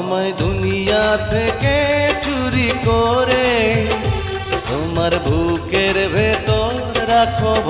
আমায় দুনিয়া থেকে চুরি করে। তোমার বুকের ভেতর রাখব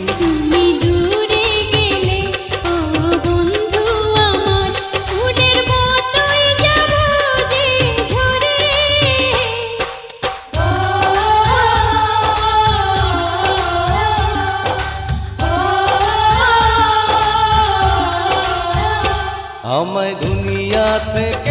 से